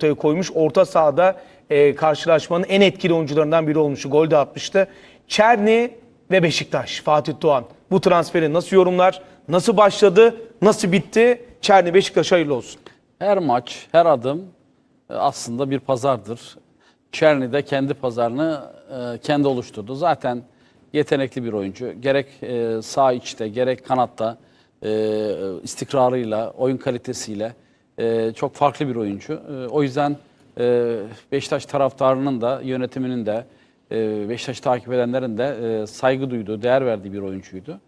ortaya koymuş. Orta sahada e, karşılaşmanın en etkili oyuncularından biri olmuştu. Gol de atmıştı. Çerni ve Beşiktaş, Fatih Doğan. Bu transferi nasıl yorumlar? Nasıl başladı? Nasıl bitti? Çerni Beşiktaş hayırlı olsun. Her maç, her adım e, aslında bir pazardır. Çerni de kendi pazarını e, kendi oluşturdu. Zaten yetenekli bir oyuncu. Gerek e, sağ içte, gerek kanatta istikrarıyla, oyun kalitesiyle e, çok farklı bir oyuncu. E, O yüzden e, Beşiktaş taraftarının da, yönetiminin de, e, Beşiktaş'ı takip edenlerin de e, saygı duyduğu, değer verdiği bir oyuncuydu.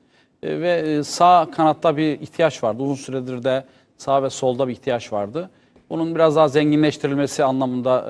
E, Ve e, sağ kanatta bir ihtiyaç vardı. Uzun süredir de sağ ve solda bir ihtiyaç vardı. Bunun biraz daha zenginleştirilmesi anlamında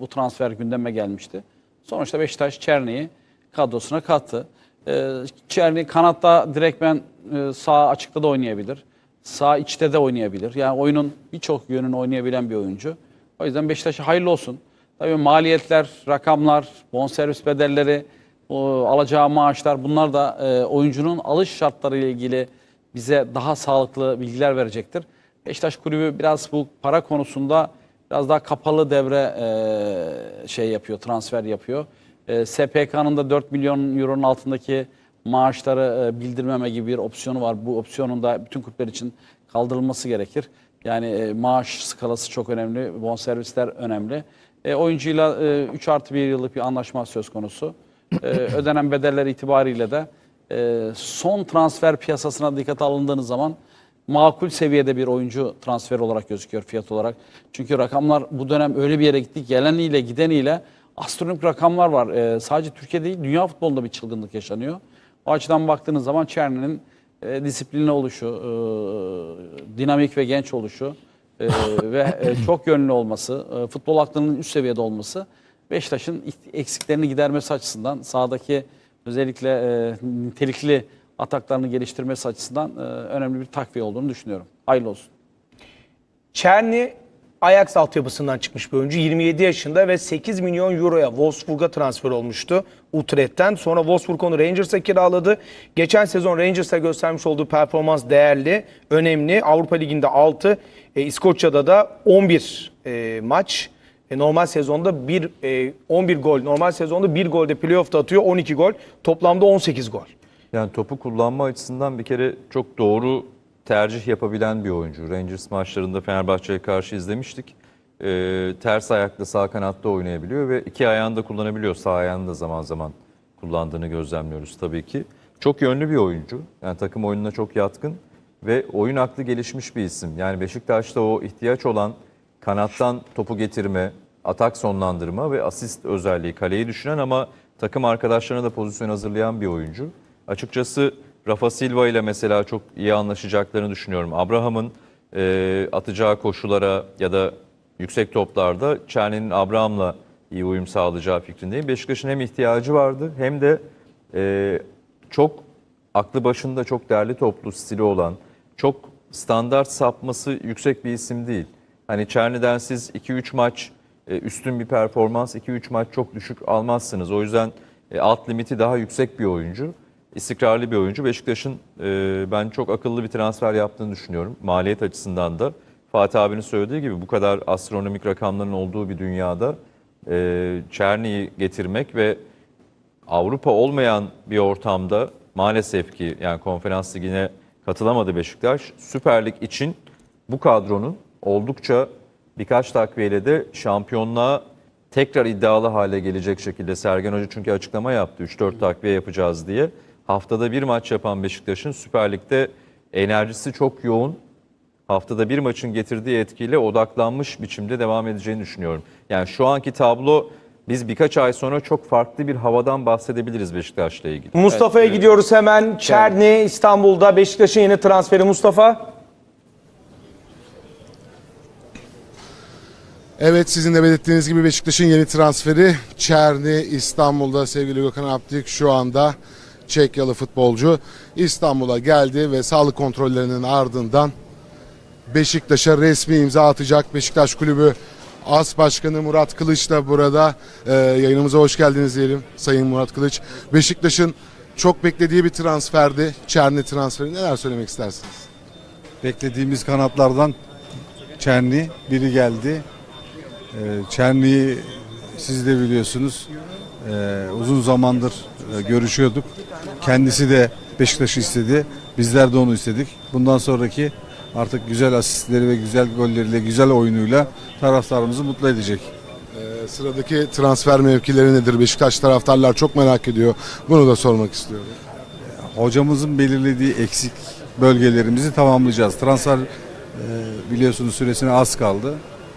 bu transfer gündeme gelmişti. Sonuçta Beşiktaş Çerni'yi kadrosuna kattı. E, Çerni kanatta direktmen e, sağ açıkta da oynayabilir. Sağ içte de oynayabilir. Yani oyunun birçok yönünü oynayabilen bir oyuncu. O yüzden Beşiktaş'a hayırlı olsun. Tabii maliyetler, rakamlar, bonservis bedelleri, alacağı maaşlar bunlar da e, oyuncunun alış şartları ile ilgili bize daha sağlıklı bilgiler verecektir. Beşiktaş kulübü biraz bu para konusunda biraz daha kapalı devre e, şey yapıyor, transfer yapıyor. E, SPK'nın da 4 milyon euronun altındaki maaşları e, bildirmeme gibi bir opsiyonu var. Bu opsiyonun da bütün kulüpler için kaldırılması gerekir. Yani e, maaş skalası çok önemli, bonservisler önemli. E, oyuncuyla e, 3 artı 1 yıllık bir anlaşma söz konusu. E, ödenen bedeller itibariyle de e, son transfer piyasasına dikkat alındığınız zaman makul seviyede bir oyuncu transfer olarak gözüküyor fiyat olarak. Çünkü rakamlar bu dönem öyle bir yere gitti. Geleniyle gideniyle astronomik rakamlar var. E, sadece Türkiye değil dünya futbolunda bir çılgınlık yaşanıyor. O açıdan baktığınız zaman Çerni'nin e, disiplinli oluşu, e, dinamik ve genç oluşu e, ve e, çok yönlü olması, e, futbol aklının üst seviyede olması Beşiktaş'ın eksiklerini gidermesi açısından sahadaki özellikle e, nitelikli ataklarını geliştirmesi açısından e, önemli bir takviye olduğunu düşünüyorum. Hayırlı olsun. Çerni Ajax altyapısından çıkmış bir oyuncu. 27 yaşında ve 8 milyon euroya Wolfsburg'a transfer olmuştu Utrecht'ten. Sonra Wolfsburg onu Rangers'a kiraladı. Geçen sezon Rangers'a göstermiş olduğu performans değerli, önemli. Avrupa Ligi'nde 6, e, İskoçya'da da 11 e, maç. E, normal sezonda bir, e, 11 gol, normal sezonda 1 golde playoff'ta atıyor 12 gol. Toplamda 18 gol. Yani topu kullanma açısından bir kere çok doğru tercih yapabilen bir oyuncu. Rangers maçlarında Fenerbahçe'ye karşı izlemiştik. Ee, ters ayaklı sağ kanatta oynayabiliyor ve iki ayağını da kullanabiliyor. Sağ ayağını da zaman zaman kullandığını gözlemliyoruz tabii ki. Çok yönlü bir oyuncu. Yani takım oyununa çok yatkın ve oyun aklı gelişmiş bir isim. Yani Beşiktaş'ta o ihtiyaç olan kanattan topu getirme, atak sonlandırma ve asist özelliği kaleyi düşünen ama takım arkadaşlarına da pozisyon hazırlayan bir oyuncu. Açıkçası Rafa Silva ile mesela çok iyi anlaşacaklarını düşünüyorum. Abraham'ın e, atacağı koşulara ya da yüksek toplarda Çerni'nin Abraham'la iyi uyum sağlayacağı fikrindeyim. Beşiktaş'ın hem ihtiyacı vardı hem de e, çok aklı başında çok değerli toplu stili olan, çok standart sapması yüksek bir isim değil. Hani Çerni'den siz 2-3 maç e, üstün bir performans, 2-3 maç çok düşük almazsınız. O yüzden e, alt limiti daha yüksek bir oyuncu. İstikrarlı bir oyuncu. Beşiktaş'ın e, ben çok akıllı bir transfer yaptığını düşünüyorum. Maliyet açısından da. Fatih abinin söylediği gibi bu kadar astronomik rakamların olduğu bir dünyada e, Çerni'yi getirmek ve Avrupa olmayan bir ortamda maalesef ki yani konferans ligine katılamadı Beşiktaş. Süper Lig için bu kadronun oldukça birkaç takviyeyle de şampiyonluğa tekrar iddialı hale gelecek şekilde Sergen Hoca çünkü açıklama yaptı 3-4 takviye yapacağız diye. Haftada bir maç yapan Beşiktaş'ın Süper Lig'de enerjisi çok yoğun. Haftada bir maçın getirdiği etkiyle odaklanmış biçimde devam edeceğini düşünüyorum. Yani şu anki tablo biz birkaç ay sonra çok farklı bir havadan bahsedebiliriz Beşiktaş'la ilgili. Mustafa'ya gidiyoruz hemen. Çerni İstanbul'da Beşiktaş'ın yeni transferi Mustafa. Evet sizin de belirttiğiniz gibi Beşiktaş'ın yeni transferi Çerni İstanbul'da sevgili Gökhan Aptik şu anda Çekyalı futbolcu İstanbul'a geldi ve sağlık kontrollerinin ardından Beşiktaş'a resmi imza atacak Beşiktaş Kulübü As Başkanı Murat Kılıç da burada. Ee, yayınımıza hoş geldiniz diyelim Sayın Murat Kılıç. Beşiktaş'ın çok beklediği bir transferdi. Çerni transferi. Neler söylemek istersiniz? beklediğimiz kanatlardan Çerni biri geldi. Ee, Çerni'yi siz de biliyorsunuz. Ee, uzun zamandır görüşüyorduk. Kendisi de Beşiktaş'ı istedi. Bizler de onu istedik. Bundan sonraki artık güzel asistleri ve güzel golleriyle, güzel oyunuyla taraftarımızı mutlu edecek. Ee, sıradaki transfer mevkileri nedir? Beşiktaş taraftarlar çok merak ediyor. Bunu da sormak istiyorum. Hocamızın belirlediği eksik bölgelerimizi tamamlayacağız. Transfer e, biliyorsunuz süresine az kaldı.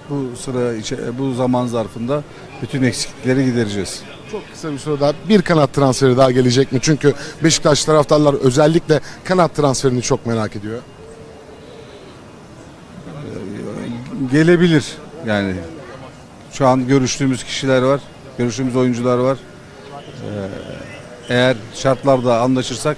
Bu sıra bu zaman zarfında bütün eksiklikleri gidereceğiz. Çok kısa bir sürede bir kanat transferi daha gelecek mi? Çünkü Beşiktaş taraftarlar özellikle kanat transferini çok merak ediyor. Gelebilir yani. Şu an görüştüğümüz kişiler var, görüştüğümüz oyuncular var. Ee, eğer şartlarda anlaşırsak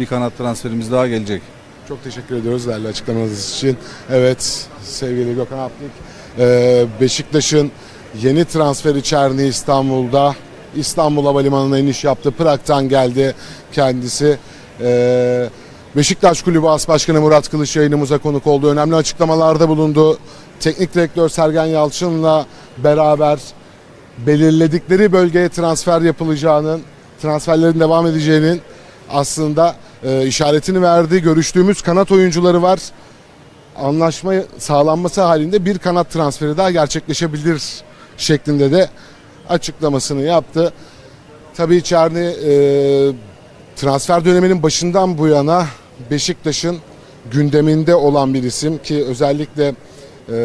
bir kanat transferimiz daha gelecek. Çok teşekkür ediyoruz değerli açıklamanız için. Evet sevgili Gökhan Aptik. e, Beşiktaş'ın yeni transferi Çerni İstanbul'da. İstanbul Havalimanı'na iniş yaptı. Prag'dan geldi kendisi. E, Beşiktaş Kulübü As Başkanı Murat Kılıç yayınımıza konuk oldu. Önemli açıklamalarda bulundu. Teknik direktör Sergen Yalçın'la beraber belirledikleri bölgeye transfer yapılacağının, transferlerin devam edeceğinin aslında e, işaretini verdi. Görüştüğümüz kanat oyuncuları var. Anlaşma sağlanması halinde bir kanat transferi daha gerçekleşebilir şeklinde de açıklamasını yaptı. Tabii Çerni e, transfer döneminin başından bu yana Beşiktaş'ın gündeminde olan bir isim ki özellikle e,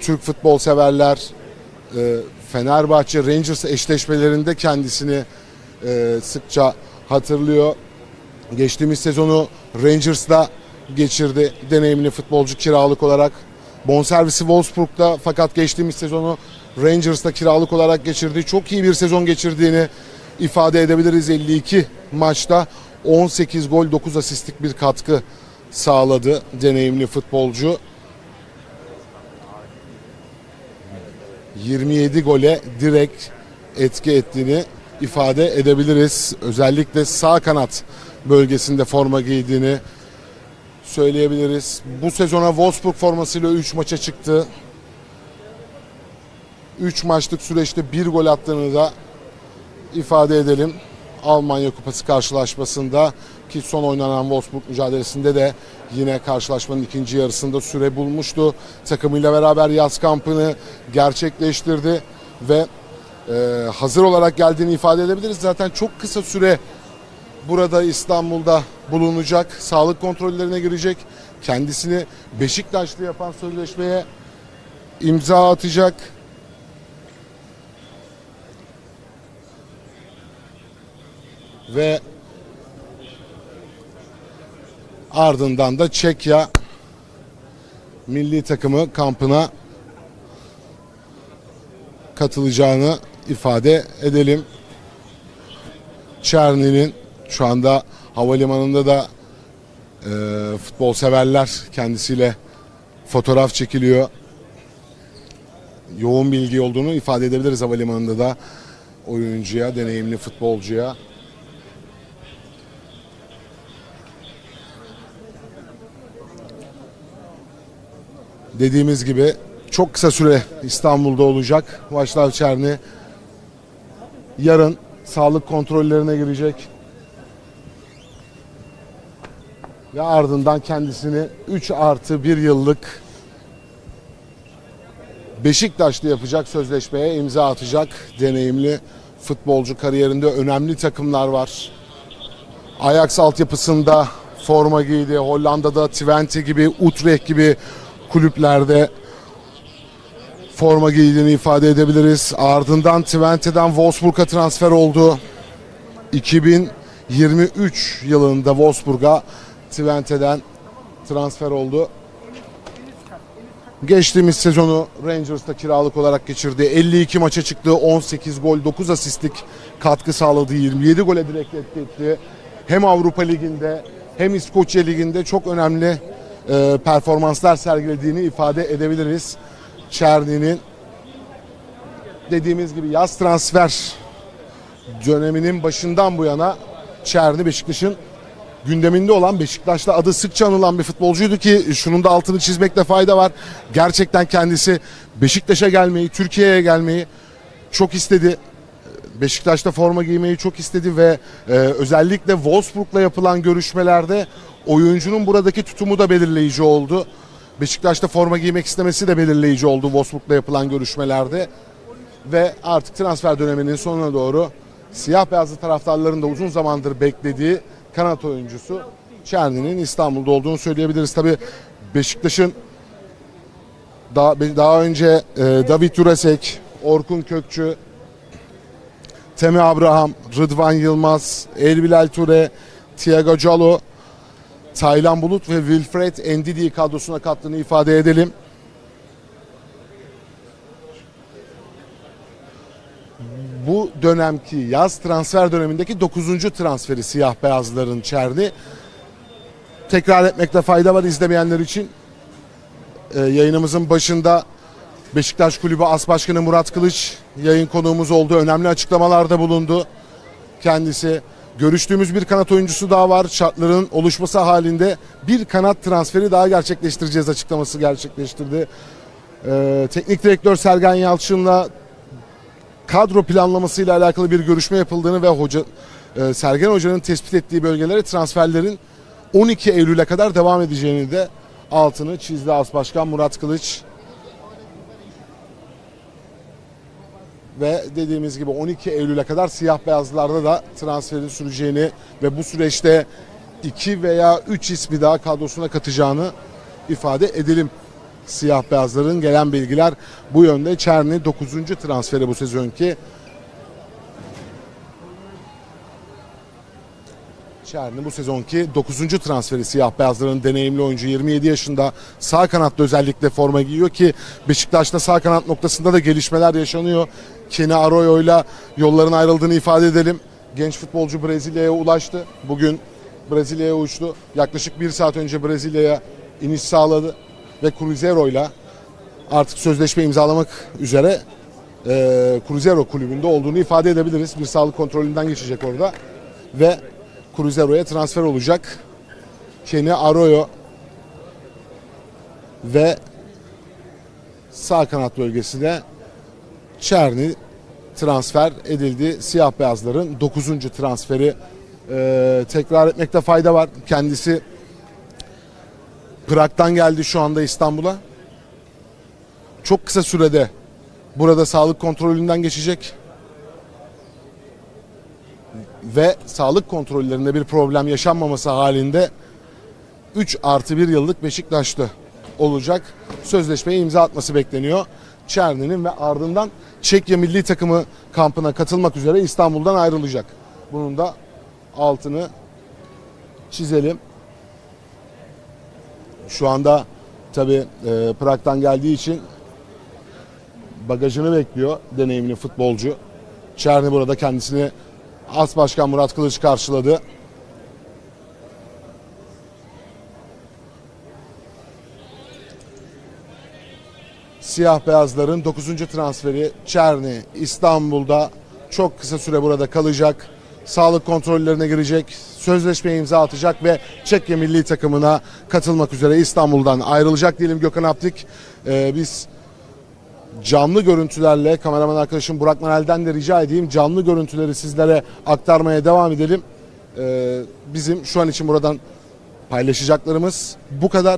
Türk futbol severler e, Fenerbahçe Rangers eşleşmelerinde kendisini e, sıkça hatırlıyor. Geçtiğimiz sezonu Rangers'da geçirdi deneyimli futbolcu kiralık olarak. Bonservisi Wolfsburg'da fakat geçtiğimiz sezonu Rangers'ta kiralık olarak geçirdi. Çok iyi bir sezon geçirdiğini ifade edebiliriz. 52 maçta 18 gol 9 asistlik bir katkı sağladı deneyimli futbolcu. 27 gole direkt etki ettiğini ifade edebiliriz. Özellikle sağ kanat bölgesinde forma giydiğini söyleyebiliriz. Bu sezona Wolfsburg formasıyla 3 maça çıktı. 3 maçlık süreçte 1 gol attığını da ifade edelim. Almanya Kupası karşılaşmasında ki son oynanan Wolfsburg mücadelesinde de yine karşılaşmanın ikinci yarısında süre bulmuştu. Takımıyla beraber yaz kampını gerçekleştirdi ve e, hazır olarak geldiğini ifade edebiliriz. Zaten çok kısa süre burada İstanbul'da bulunacak. Sağlık kontrollerine girecek. Kendisini Beşiktaşlı yapan sözleşmeye imza atacak. Ve ardından da Çekya milli takımı kampına katılacağını ifade edelim. Çerni'nin şu anda havalimanında da e, futbol severler kendisiyle fotoğraf çekiliyor. Yoğun bilgi olduğunu ifade edebiliriz havalimanında da oyuncuya, deneyimli futbolcuya. Dediğimiz gibi çok kısa süre İstanbul'da olacak. Vaşlav Çerni yarın sağlık kontrollerine girecek. Ve ardından kendisini 3 artı 1 yıllık Beşiktaş'ta yapacak sözleşmeye imza atacak deneyimli futbolcu kariyerinde önemli takımlar var. Ajax altyapısında forma giydi. Hollanda'da Twente gibi, Utrecht gibi kulüplerde forma giydiğini ifade edebiliriz. Ardından Twente'den Wolfsburg'a transfer oldu. 2023 yılında Wolfsburg'a Twente'den transfer oldu. Geçtiğimiz sezonu Rangers'ta kiralık olarak geçirdi. 52 maça çıktı. 18 gol, 9 asistlik katkı sağladı. 27 gole direkt etki etti. Hem Avrupa Ligi'nde hem İskoçya Ligi'nde çok önemli e, performanslar sergilediğini ifade edebiliriz. Çerni'nin dediğimiz gibi yaz transfer döneminin başından bu yana Çerni Beşiktaş'ın gündeminde olan Beşiktaş'ta adı sıkça anılan bir futbolcuydu ki şunun da altını çizmekte fayda var. Gerçekten kendisi Beşiktaş'a gelmeyi, Türkiye'ye gelmeyi çok istedi. Beşiktaş'ta forma giymeyi çok istedi ve e, özellikle Wolfsburg'la yapılan görüşmelerde oyuncunun buradaki tutumu da belirleyici oldu. Beşiktaş'ta forma giymek istemesi de belirleyici oldu Wolfsburg'la yapılan görüşmelerde. Ve artık transfer döneminin sonuna doğru siyah beyazlı taraftarların da uzun zamandır beklediği kanat oyuncusu Çerni'nin İstanbul'da olduğunu söyleyebiliriz. Tabi Beşiktaş'ın daha, daha önce e, David Jurasek, Orkun Kökçü, Temi Abraham, Rıdvan Yılmaz, Elbilal Ture, Thiago Calo, Taylan Bulut ve Wilfred Ndidi'yi kadrosuna kattığını ifade edelim. Bu dönemki yaz transfer dönemindeki 9. transferi siyah beyazların Çerni. Tekrar etmekte fayda var izlemeyenler için. Ee, yayınımızın başında Beşiktaş Kulübü As Başkanı Murat Kılıç yayın konuğumuz oldu. Önemli açıklamalarda bulundu. Kendisi görüştüğümüz bir kanat oyuncusu daha var. Şartların oluşması halinde bir kanat transferi daha gerçekleştireceğiz açıklaması gerçekleştirdi. Ee, teknik direktör Sergen Yalçın'la kadro planlamasıyla alakalı bir görüşme yapıldığını ve hoca e, Sergen Hoca'nın tespit ettiği bölgelere transferlerin 12 Eylül'e kadar devam edeceğini de altını çizdi As Başkan Murat Kılıç. Ve dediğimiz gibi 12 Eylül'e kadar siyah beyazlarda da transferin süreceğini ve bu süreçte 2 veya 3 ismi daha kadrosuna katacağını ifade edelim. Siyah beyazların gelen bilgiler bu yönde. Çerni 9. transferi bu sezonki. Çerni bu sezonki 9. transferi siyah beyazların deneyimli oyuncu 27 yaşında sağ kanatta özellikle forma giyiyor ki Beşiktaş'ta sağ kanat noktasında da gelişmeler yaşanıyor. Kenny Arroyo'yla yolların ayrıldığını ifade edelim. Genç futbolcu Brezilya'ya ulaştı. Bugün Brezilya'ya uçtu. Yaklaşık bir saat önce Brezilya'ya iniş sağladı ve Cruzeiro'yla artık sözleşme imzalamak üzere e, Cruzeiro kulübünde olduğunu ifade edebiliriz. Bir sağlık kontrolünden geçecek orada ve Cruzeiro'ya transfer olacak. Kenny Arroyo ve sağ kanat bölgesine Çerni transfer edildi. Siyah beyazların 9. transferi e, tekrar etmekte fayda var. Kendisi Prag'dan geldi şu anda İstanbul'a. Çok kısa sürede burada sağlık kontrolünden geçecek. Ve sağlık kontrollerinde bir problem yaşanmaması halinde 3 artı 1 yıllık Beşiktaş'ta olacak. Sözleşmeye imza atması bekleniyor. Çerni'nin ve ardından Çekya milli takımı kampına katılmak üzere İstanbul'dan ayrılacak. Bunun da altını çizelim. Şu anda tabi e, Prag'dan geldiği için bagajını bekliyor deneyimli futbolcu. Çerni burada kendisini As Başkan Murat Kılıç karşıladı. Siyah beyazların 9. transferi Çerni İstanbul'da çok kısa süre burada kalacak. Sağlık kontrollerine girecek. Sözleşme imza atacak ve Çekya milli takımına katılmak üzere İstanbul'dan ayrılacak diyelim Gökhan Aptik. Ee, biz canlı görüntülerle kameraman arkadaşım Burak Manel'den de rica edeyim canlı görüntüleri sizlere aktarmaya devam edelim. Ee, bizim şu an için buradan paylaşacaklarımız bu kadar.